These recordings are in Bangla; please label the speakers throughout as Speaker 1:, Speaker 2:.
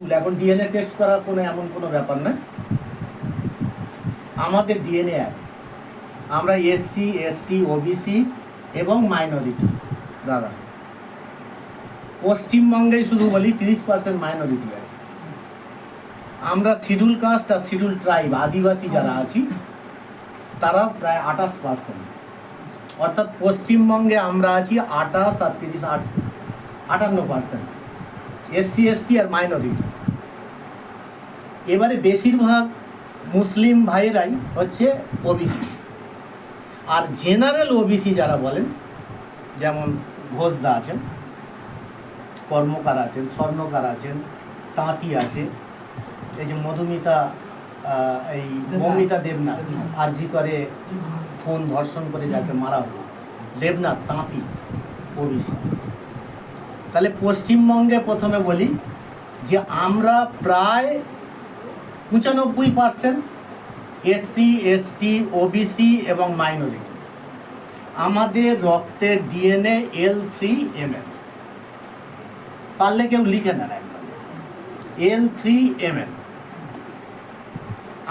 Speaker 1: এখন ডিএনএ টেস্ট করা কোনো এমন কোনো ব্যাপার না। আমাদের ডিএনএ এক। আমরা এসসি এসটি ওবিসি এবং মাইনরিটি দাদা। পশ্চিমবঙ্গেই শুধু বলি তিরিশ পার্সেন্ট মাইনরিটি আছে। আমরা শিডিউল কাস্ট আর শিডিউল ট্রাইব আদিবাসী যারা আছি তারা প্রায় আঠাশ পার্সেন্ট অর্থাৎ পশ্চিমবঙ্গে আমরা আছি আঠাশ আর তিরিশ, আট, আটান্ন পার্সেন্ট এসসি এসটি আর মাইনরিটি এবারে বেশিরভাগ মুসলিম ভাইয়েরাই হচ্ছে ওবিসি আর জেনারেল ওবিসি যারা বলেন যেমন ঘোষদা আছেন কর্মকার আছেন স্বর্ণকার আছেন তাঁতি আছে এই যে মধুমিতা এই। মৌমিতা দেবনাথ
Speaker 2: দেবনাথ।
Speaker 1: আরজি করে ফোন ধর্ষণ করে যাকে মারা হলো দেবনাথ তাঁতি ওবিসি তাহলে পশ্চিমবঙ্গে প্রথমে বলি যে আমরা প্রায় পঁচানব্বই পার্সেন্ট এসসি, এসটি, ওবিসি এবং মাইনরিটি। আমাদের রক্তের DNA L three M L পারলে কেউ লিখে নেন একবার। এল থ্রি এম এল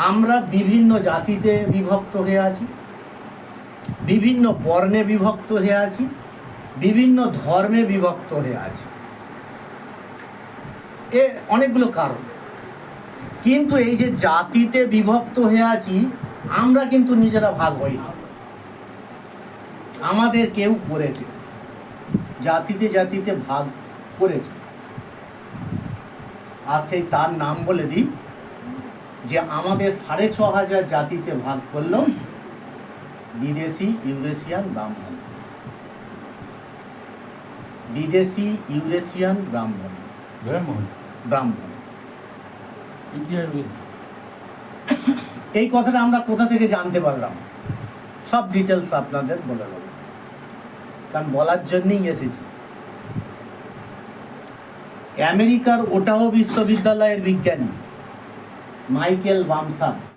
Speaker 1: আমরা বিভিন্ন জাতিতে বিভক্ত হয়ে আছি, বিভিন্ন বর্ণে বিভক্ত হয়ে আছি। বিভিন্ন ধর্মে বিভক্ত হয়ে আছে। এ অনেকগুলো কারণ। কিন্তু এই যে জাতিতে বিভক্ত হয়ে আছি, আমরা কিন্তু নিজেরা ভাগ হই না আমাদের কেউ করেছে। জাতিতে জাতিতে ভাগ করেছে। আর সেই তার নাম বলে দিই, যে আমাদের সাড়ে ছ হাজার জাতিতে ভাগ করল বিদেশি, ইউরেশিয়ান, ব্রাহ্মণ। বিদেশি ইউরেশিয়ান ব্রাহ্মণ।
Speaker 3: ব্রাহ্মণ?
Speaker 1: ব্রাহ্মণ। এই কথাটা আমরা কোথা থেকে জানতে পারলাম? সব ডিটেলস আপনাদের বলে দেবো। কারণ বলার জন্যই এসেছি। আমেরিকার ওটাও বিশ্ববিদ্যালয়ের বিজ্ঞানী মাইকেল বামসান